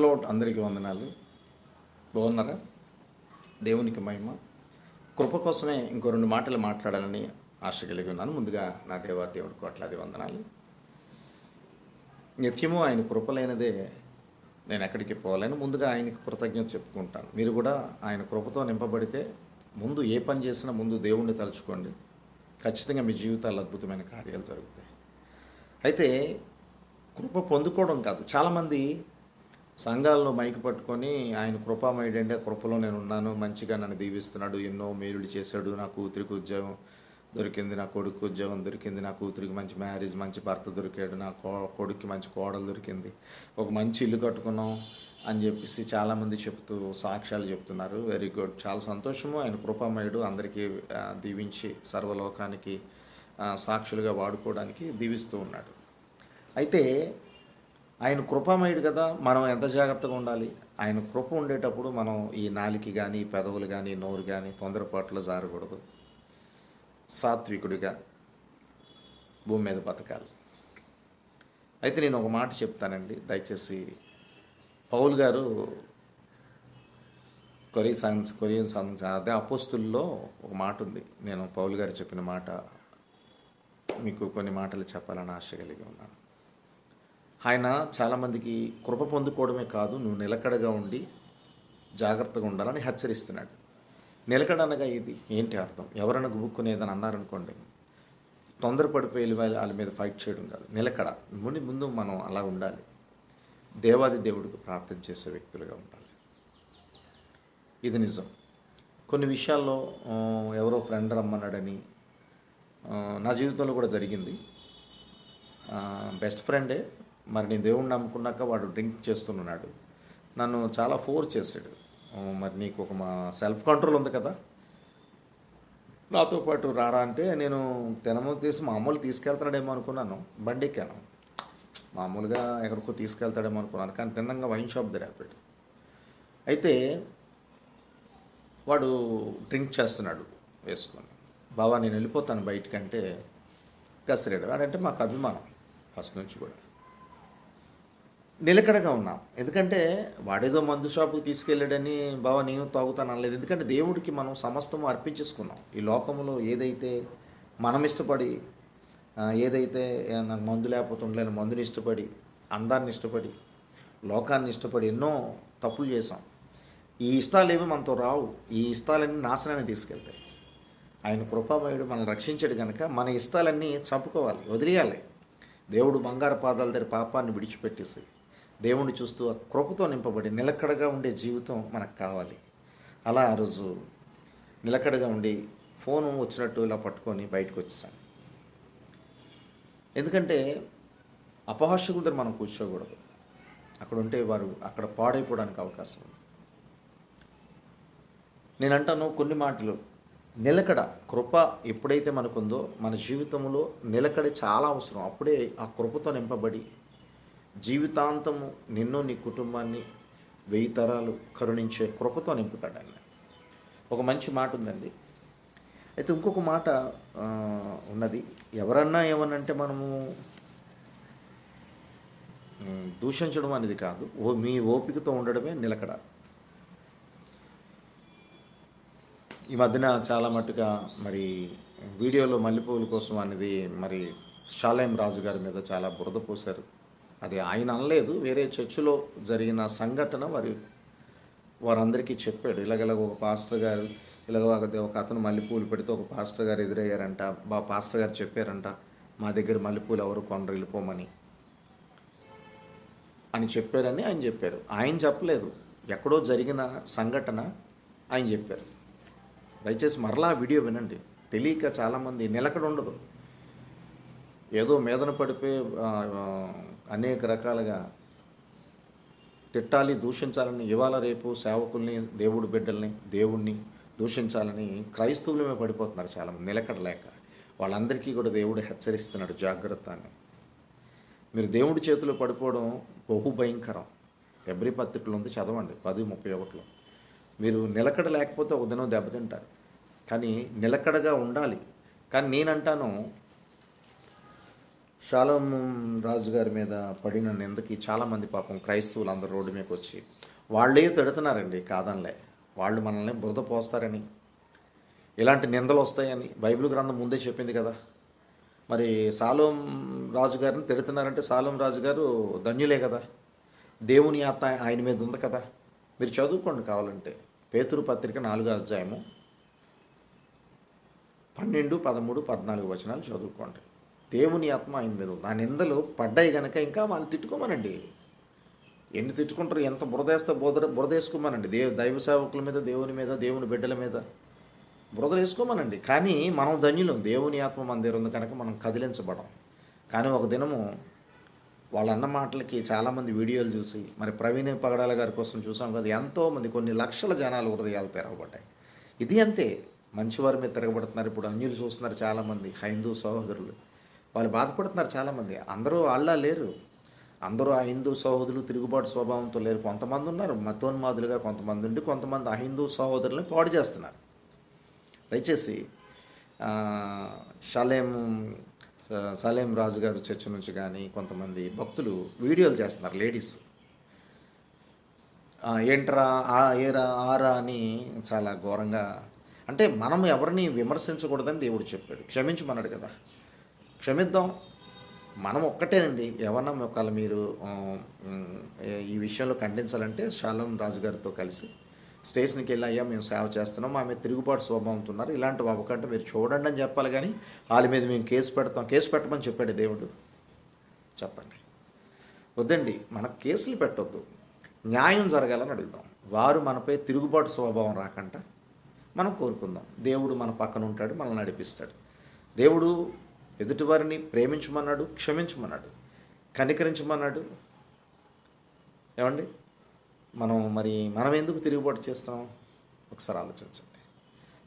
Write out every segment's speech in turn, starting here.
Hello అందరికీ వందనాలు. బాగున్నారా? దేవునికి మహిమ. కృప కోసమే ఇంకో రెండు మాటలు మాట్లాడాలని ఆశ కలిగి ఉన్నాను. ముందుగా నా దేవా దేవుడికి కోట్లాది వందనాలు. నిత్యము ఆయన కృపలైనదే నేను ఎక్కడికి పోలేను. ముందుగా ఆయనకి కృతజ్ఞత చెప్పుకుంటాను. మీరు కూడా ఆయన కృపతో నింపబడితే ముందు ఏ పని చేసినా ముందు దేవుణ్ణి తలుచుకోండి. ఖచ్చితంగా మీ జీవితాల్లో అద్భుతమైన కార్యాలు జరుగుతాయి. అయితే కృప పొందుకోవడం కాదు. చాలామంది సంఘాల్లో మైకి పట్టుకొని ఆయన కృపామయుడంటే కృపలో నేను ఉన్నాను మంచిగా నన్ను దీవిస్తున్నాడు ఎన్నో మేలులు చేశాడు నా కూతురికి ఉద్యోగం దొరికింది నా కొడుకు ఉద్యోగం దొరికింది నా కూతురికి మంచి మ్యారేజ్ మంచి భర్త దొరికాడు నా కో కొడుక్కి మంచి కోడలు దొరికింది. ఒక మంచి ఇల్లు కట్టుకున్నాం అని చెప్పేసి చాలామంది చెప్తూ సాక్ష్యాలు చెప్తున్నారు. వెరీ గుడ్ చాలా సంతోషము. ఆయన కృపామయుడు అందరికీ దీవించి సర్వలోకానికి సాక్షులుగా వాడుకోవడానికి దీవిస్తూ ఉన్నాడు. అయితే ఆయన కృపమయుడు కదా మనం ఎంత జాగ్రత్తగా ఉండాలి? ఆయన కృప ఉండేటప్పుడు మనం ఈ నాలికి కానీ పెదవులు కానీ నోరు కానీ తొందరపాట్లు జారకూడదు. సాత్వికుడిగా భూమి మీద బతకాలి. అయితే నేను ఒక మాట చెప్తానండి. దయచేసి పౌల్ గారు కొరియన్ సాంగ్స్ కొరియన్ సంఘ అదే అపోస్తుల్లో ఒక మాట ఉంది. నేను పౌల్ గారు చెప్పిన మాట మీకు కొన్ని మాటలు చెప్పాలని ఆశ కలిగి ఉన్నాను. ఆయన చాలామందికి కృప పొందుకోవడమే కాదు నువ్వు నిలకడగా ఉండి జాగ్రత్తగా ఉండాలని హెచ్చరిస్తున్నాడు. నిలకడ అనగా ఇది ఏంటి అర్థం? ఎవరైనా గుబుక్కునేదని అన్నారనుకోండి తొందరపడిపోయి వాళ్ళ మీద ఫైట్ చేయడం కాదు. నిలకడ. ముందు ముందు మనం అలా ఉండాలి. దేవాది దేవుడికి ప్రార్థన చేసే వ్యక్తులుగా ఉండాలి. ఇది నిజం. కొన్ని విషయాల్లో ఎవరో ఫ్రెండ్ రమ్మన్నాడని నా జీవితంలో కూడా జరిగింది. బెస్ట్ ఫ్రెండే మరి నేను దేవుణ్ణి నమ్ముకున్నాక వాడు డ్రింక్ చేస్తున్నాడు. నన్ను చాలా ఫోర్స్ చేశాడు. మరి నీకు ఒక మా సెల్ఫ్ కంట్రోల్ ఉంది కదా. నాతో పాటు రారా అంటే నేను తినము తీసి మామూలు తీసుకెళ్తాడేమో అనుకున్నాను. బండి ఎక్కాను మామూలుగా ఎక్కడికో తీసుకెళ్తాడేమో అనుకున్నాను. కానీ తిన్నంగా వైన్ షాప్ దగ్గర అయితే వాడు డ్రింక్ చేస్తున్నాడు వేసుకొని. బావా నేను వెళ్ళిపోతాను బయటికంటే. కసిరాడు వాడంటే మాకు అభిమానం ఫస్ట్ నుంచి కూడా. నిలకడగా ఉన్నాం. ఎందుకంటే వాడేదో మందు షాపుకి తీసుకెళ్ళాడని బావ నేను తాగుతాను అనలేదు. ఎందుకంటే దేవుడికి మనం సమస్తం అర్పించేసుకున్నాం. ఈ లోకంలో ఏదైతే మనం ఇష్టపడి ఏదైతే నాకు మందు లేకపోతే ఉండలేని మందుని ఇష్టపడి అందాన్ని ఇష్టపడి లోకాన్ని ఇష్టపడి ఎన్నో తప్పులు చేసాం ఈ ఇష్టాలు ఏవి మనతో రావు. ఈ ఇష్టాలన్నీ నాశనాన్ని తీసుకెళ్తాయి. ఆయన కృపామయుడు మనల్ని రక్షించాడు కనుక మన ఇష్టాలన్నీ చంపుకోవాలి వదిలేయాలి. దేవుడు బంగారు పాదాల దగ్గర పాపాన్ని విడిచిపెట్టేసి దేవుణ్ణి చూస్తూ ఆ కృపతో నింపబడి నిలకడగా ఉండే జీవితం మనకు కావాలి. అలా ఆ రోజు నిలకడగా ఉండి ఫోను వచ్చినట్టు ఇలా పట్టుకొని బయటకు వచ్చేసాను ఎందుకంటే అపహాస్యకుల దగ్గర మనం కూర్చోకూడదు. అక్కడ ఉంటే వారు అక్కడ పాడైపోవడానికి అవకాశం ఉంది. నేను అంటాను కొన్ని మాటలు. నిలకడ కృప ఎప్పుడైతే మనకుందో మన జీవితంలో నిలకడ చాలా అవసరం. అప్పుడే ఆ కృపతో నింపబడి జీవితాంతము నిన్ను నీ కుటుంబాన్ని వెయ్యి తరాలు కరుణించే కృపతో నింపుతాడు ఆయన. ఒక మంచి మాట ఉందండి. అయితే ఇంకొక మాట ఉన్నది. ఎవరన్నా ఏమనంటే మనము దూషించడం అనేది కాదు. ఓ మీ ఓపికతో ఉండడమే నిలకడ. ఈ మధ్యన చాలా మట్టుగా మరి వీడియోలో మల్లెపూల కోసం అనేది మరి షాలేం రాజు గారి మీద చాలా బురద పోశారు. అది ఆయన అనలేదు వేరే చర్చిలో జరిగిన సంఘటన వారి వారందరికీ చెప్పాడు. ఇలాగలాగ ఒక పాస్టర్ గారు ఇలాగ ఒక అతను మల్లెపూలు పెడితే ఒక పాస్టర్ గారు ఎదురయ్యారంట మా పాస్టర్ గారు చెప్పారంట మా దగ్గర మల్లెపూలు ఎవరు కొనరు వెళ్ళిపోమని. అని చెప్పారని ఆయన చెప్పారు. ఆయన చెప్పలేదు. ఎక్కడో జరిగిన సంఘటన ఆయన చెప్పారు. దయచేసి మరలా వీడియో వినండి. తెలియక చాలామంది నిలకడ ఉండదు. ఏదో మీదన పడిపోయి అనేక రకాలుగా తిట్టాలి దూషించాలని ఇవాళ రేపు సేవకుల్ని దేవుడి బిడ్డల్ని దేవుణ్ణి దూషించాలని క్రైస్తవులమే పడిపోతున్నారు చాలామంది నిలకడలేక. వాళ్ళందరికీ కూడా దేవుడు హెచ్చరిస్తున్నాడు జాగ్రత్త అని. మీరు దేవుడి చేతిలో పడిపోవడం బహు భయంకరం ఎబ్రి పత్రికలో ఉంది చదవండి పది ముప్పై ఒకటిలో. మీరు నిలకడ లేకపోతే ఒక దినం దెబ్బతింటారు. కానీ నిలకడగా ఉండాలి. కానీ నేనంటాను షాలోం రాజు గారి మీద పడిన నిందకి చాలామంది పాపం క్రైస్తవులు అందరు రోడ్డు మీదకి వచ్చి వాళ్ళే తిడుతున్నారండి కాదనిలే. వాళ్ళు మనల్ని బురద పోస్తారని. ఇలాంటి నిందలు వస్తాయని బైబిల్ గ్రంథం ముందే చెప్పింది కదా. మరి సాలోం రాజు గారిని తిడుతున్నారంటే సాలోం రాజు గారు ధన్యులే కదా. దేవుని ఆత్మ ఆయన మీద ఉంది కదా. మీరు చదువుకోండి కావాలంటే. పేతురు పత్రిక నాలుగో అధ్యాయము పన్నెండు పదమూడు పద్నాలుగు వచనాలు చదువుకోండి. దేవుని ఆత్మ ఆయన మీద ఉంది. ఆ నిందలు పడ్డాయి కనుక ఇంకా వాళ్ళు తిట్టుకోమనండి. ఎన్ని తిట్టుకుంటారు ఎంత బురదేస్తే బురద బురదేసుకోమనండి. దేవు దైవ సేవకుల మీద దేవుని మీద దేవుని బిడ్డల మీద బురదలు వేసుకోమనండి కానీ మనం ధన్యులం. దేవుని ఆత్మ మన దగ్గర ఉంది కనుక మనం కదిలించబడం కానీ ఒక దినము వాళ్ళన్న మాటలకి చాలామంది వీడియోలు చూసి మరి ప్రవీణ్ పగడాల గారి కోసం చూసాం కదా ఎంతోమంది కొన్ని లక్షల జనాలు హృదయాలు తెరవబడ్డాయి. ఇది అంతే. మంచివారి మీద తిరగబడుతున్నారు. ఇప్పుడు అన్యులు చూస్తున్నారు చాలామంది. హైందూ సహోదరులు. వాళ్ళు బాధపడుతున్నారు చాలామంది. అందరూ వాళ్ళ లేరు. అందరూ ఆ హిందూ సహోదరులు తిరుగుబాటు స్వభావంతో లేరు. కొంతమంది ఉన్నారు. మతోన్మాదులుగా కొంతమంది ఉండి కొంతమంది ఆ హిందూ సహోదరులను పాడు చేస్తున్నారు. దయచేసి సలేం షలేం సలేం రాజు గారు చర్చ నుంచి కానీ కొంతమంది భక్తులు వీడియోలు చేస్తున్నారు లేడీస్. ఆ, ఏంట్రా ఆ ఏరా ఆరా అని చాలా ఘోరంగా అంటే మనం ఎవరిని విమర్శించకూడదని దేవుడు చెప్పాడు. క్షమించమన్నాడు కదా. క్షమిద్దాం. మనం ఒక్కటేనండి. ఎవరన్నా ఒకవేళ మీరు ఈ విషయంలో ఖండించాలంటే షాలం రాజు గారితో కలిసి స్టేషన్కి వెళ్ళి అయ్యా మేము సేవ చేస్తున్నాం. మా మీద తిరుగుబాటు స్వభావంతో ఉన్నారు ఇలాంటి బాబుకంటే మీరు చూడండి అని చెప్పాలి కానీ వాళ్ళ మీద మేము కేసు పెడతాం. కేసు పెట్టమని చెప్పాడు దేవుడు. చెప్పండి. వద్దండి. మన కేసులు పెట్టొద్దు. న్యాయం జరగాలని అడుగుదాం. వారు మనపై తిరుగుబాటు స్వభావం రాకుండా మనం కోరుకుందాం. దేవుడు మన పక్కన ఉంటాడు మనల్ని నడిపిస్తాడు. దేవుడు ఎదుటివారిని ప్రేమించమన్నాడు క్షమించమన్నాడు కనికరించమన్నాడు. ఏమండి? మనం మరి మనం ఎందుకు తిరుగుబాటు చేస్తాం? ఒకసారి ఆలోచించండి.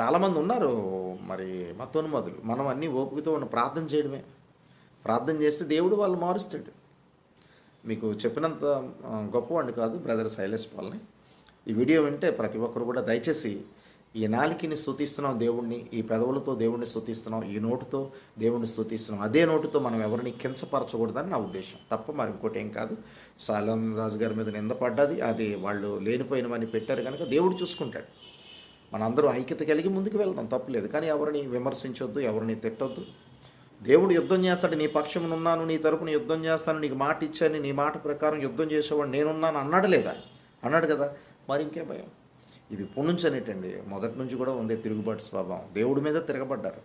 చాలామంది ఉన్నారు మరి మతోన్మదులు. మనం అన్నీ ఓపికతో ఉన్న ప్రార్థన చేయడమే. ప్రార్థన చేస్తే దేవుడు వాళ్ళు మారుస్తాడు. మీకు చెప్పినంత గొప్పవాడిని కాదు బ్రదర్ శైలేష్ పాల్ని. ఈ వీడియో వింటే ప్రతి ఒక్కరు కూడా దయచేసి ఈ నాలికిని స్థుతిస్తున్నాం దేవుణ్ణి ఈ పెదవులతో దేవుణ్ణి స్థుతిస్తున్నాం ఈ నోటుతో దేవుణ్ణి స్థుతిస్తున్నాం అదే నోటుతో మనం ఎవరిని కించపరచకూడదని నా ఉద్దేశం. తప్ప మరి ఇంకోటి ఏం కాదు. సాలం రాజు గారి మీద నింద పడ్డది. అది వాళ్ళు లేనిపోయినవని పెట్టారు కనుక దేవుడు చూసుకుంటాడు. మనందరూ ఐక్యత కలిగి ముందుకు వెళ్దాం. తప్పులేదు కానీ ఎవరిని విమర్శించొద్దు ఎవరిని తిట్టొద్దు. దేవుడు యుద్ధం చేస్తాడు. నీ పక్షమునున్నాను నీ తరపున యుద్ధం చేస్తాను నీకు మాట ఇచ్చాను నీ మాట ప్రకారం యుద్ధం చేసేవాడు నేనున్నాను అన్నాడు లేదా? అన్నాడు కదా. మరి ఇంకే భయం? ఇది ఇప్పటి నుంచి అనేటండి. మొదటి నుంచి కూడా ఉంది తిరుగుబాటు స్వభావం. దేవుడి మీద తిరగబడ్డారు.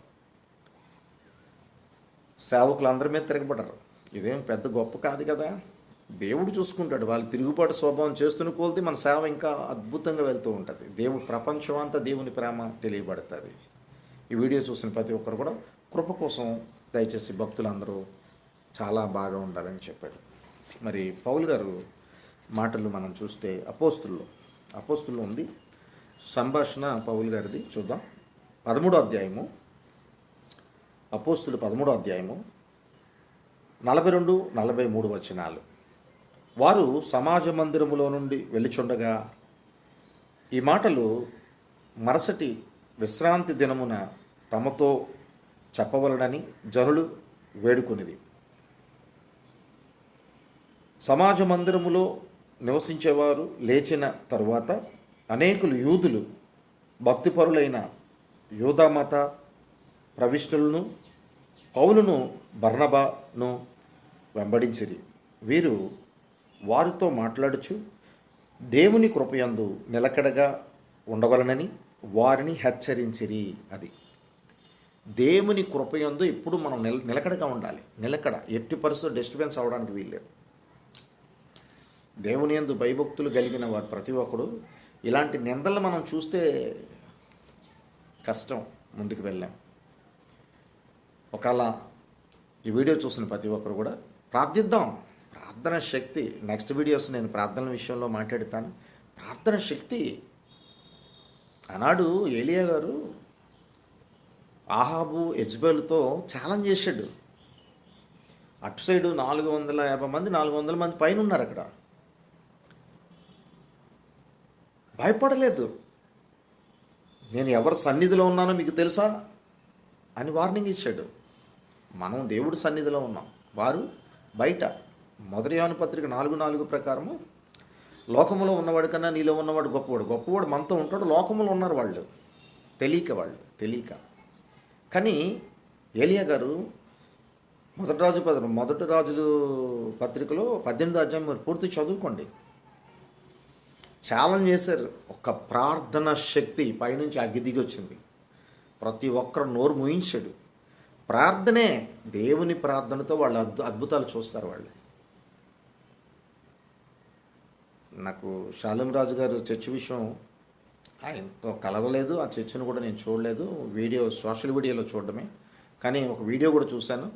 సేవకులు అందరి మీద తిరగబడ్డారు. ఇదేం పెద్ద గొప్ప కాదు కదా. దేవుడు చూసుకుంటాడు. వాళ్ళు తిరుగుబాటు స్వభావం చేస్తున్న కోల్తే మన సేవ ఇంకా అద్భుతంగా వెళ్తూ ఉంటుంది. దేవుడు ప్రపంచం అంతా దేవుని ప్రేమ తెలియబడుతుంది. ఈ వీడియో చూసిన ప్రతి ఒక్కరు కూడా కృప కోసం దయచేసి భక్తులందరూ చాలా బాగా ఉండాలని చెప్పాడు మరి పౌల్ గారు మాటలు మనం చూస్తే అపోస్తుల్లో అపోస్తుల్లో ఉంది. సంభాషణ పౌల్ గారిది. చూద్దాం. పదమూడో అధ్యాయము. అపోస్తులు పదమూడో అధ్యాయము నలభై రెండు నలభై మూడు వచనాలు. వారు సమాజ మందిరములో నుండి వెళ్ళిచుండగా ఈ మాటలు మరుసటి విశ్రాంతి దినమున తమతో చెప్పవలనని జనులు వేడుకునిది సమాజ మందిరములో నివసించేవారు లేచిన తరువాత అనేకులు యూదులు భక్తిపరులైన యూదామత ప్రవిష్టులను పౌలును బర్ణబాను వెంబడించిరి. వీరు వారితో మాట్లాడుచు దేవుని కృపయందు నిలకడగా ఉండవలనని వారిని హెచ్చరించిరి అది. దేవుని కృపయందు ఇప్పుడు మనం నిల నిలకడగా ఉండాలి. నిలకడ ఎట్టి పరిస్థితులు డిస్టర్బెన్స్ అవడానికి వీల్లేదు. దేవుని యందు భయభక్తులు కలిగిన వారు ప్రతి ఒక్కడు ఇలాంటి నిందలు మనం చూస్తే కష్టం ముందుకు వెళ్ళాం. ఒకవేళ ఈ వీడియో చూసిన ప్రతి ఒక్కరు కూడా ప్రార్థిద్దాం. ప్రార్థన శక్తి నెక్స్ట్ వీడియోస్ నేను ప్రార్థన విషయంలో మాట్లాడతాను. ప్రార్థన శక్తి. ఆనాడు ఏలియా గారు ఆహాబు ఎజ్బేల్తో ఛాలెంజ్ చేశాడు. అటు సైడు నాలుగు వందల యాభై మంది నాలుగు వందల మంది పైన ఉన్నారు అక్కడ. భయపడలేదు. నేను ఎవరి సన్నిధిలో ఉన్నానో మీకు తెలుసా? అని వార్నింగ్ ఇచ్చాడు. మనం దేవుడి సన్నిధిలో ఉన్నాం. వారు బయట మొదటి పత్రిక నాలుగు నాలుగు ప్రకారము లోకంలో ఉన్నవాడు కన్నా నీలో ఉన్నవాడు గొప్పవాడు. గొప్పవాడు మనతో ఉంటాడు లోకములో ఉన్నారు వాళ్ళు. తెలియక వాళ్ళు తెలియక. కానీ ఏలియా గారు మొదటి రాజు పద మొదటి రాజులు పత్రికలో పద్దెనిమిది అధ్యాయం మీరు పూర్తి చదువుకోండి. ఛాలెంజ్ చేశారు. ఒక ప్రార్థన శక్తి పైనుంచి అగ్గి దిగి వచ్చింది ప్రతి ఒక్కరు నోరు ముయించాడు. ప్రార్థనే దేవుని ప్రార్థనతో వాళ్ళు అద్భు అద్భుతాలు చూస్తారు వాళ్ళు. నాకు శాలం రాజు గారు చర్చ్ విషయం ఆయనతో కలవలేదు. ఆ చర్చను కూడా నేను చూడలేదు. వీడియో సోషల్ మీడియాలో చూడడమే. కానీ ఒక వీడియో కూడా చూశాను.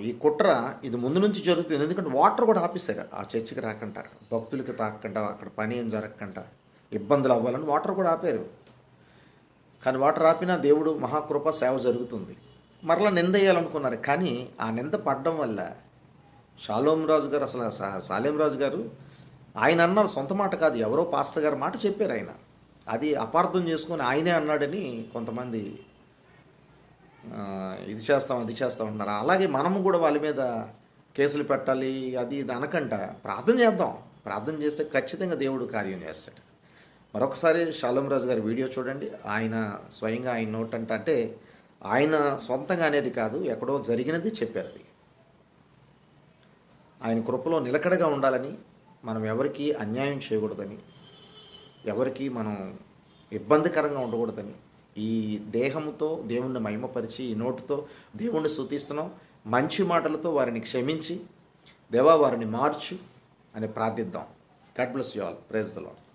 ఈ కుట్ర ఇది ముందు నుంచి జరుగుతుంది. ఎందుకంటే వాటర్ కూడా ఆపేశారు. ఆ చర్చికి రాకుండా భక్తులకి తాకకుండా అక్కడ పని ఏం జరగకుండా ఇబ్బందులు అవ్వాలని వాటర్ కూడా ఆపారు. కానీ వాటర్ ఆపినా దేవుడు మహాకృప సేవ జరుగుతుంది. మరలా నింద వేయాలనుకున్నారు. కానీ ఆ నింద పడడం వల్ల షాలోం రాజు గారు అసలు సా- సాలేం రాజు గారు ఆయన అన్నారు సొంత మాట కాదు ఎవరో పాస్టర్ గారు మాట చెప్పారు ఆయన. అది అపార్థం చేసుకొని ఆయనే అన్నాడని కొంతమంది ఇది చేస్తాం అది చేస్తాం అంటున్నారు. అలాగే మనము కూడా వాళ్ళ మీద కేసులు పెట్టాలి అది ఇది అనకంట. ప్రార్థన చేద్దాం. ప్రార్థన చేస్తే ఖచ్చితంగా దేవుడు కార్యం చేస్తాడు. మరొకసారి షాలం రాజు గారి వీడియో చూడండి. ఆయన స్వయంగా ఆయన నోట్ అంటే అంటే ఆయన సొంతంగా అనేది కాదు ఎక్కడో జరిగినది చెప్పారు అది. ఆయన కృపలో నిలకడగా ఉండాలని మనం ఎవరికీ అన్యాయం చేయకూడదని ఎవరికి మనం ఇబ్బందికరంగా ఉండకూడదని ఈ దేహంతో దేవుణ్ణి మహిమపరిచి ఈ నోటితో దేవుణ్ణి స్తుతిస్తున్నాం. మంచి మాటలతో వారిని క్షమించి దేవా వారిని మార్చు అని ప్రార్థిద్దాం. God bless you all. Praise the Lord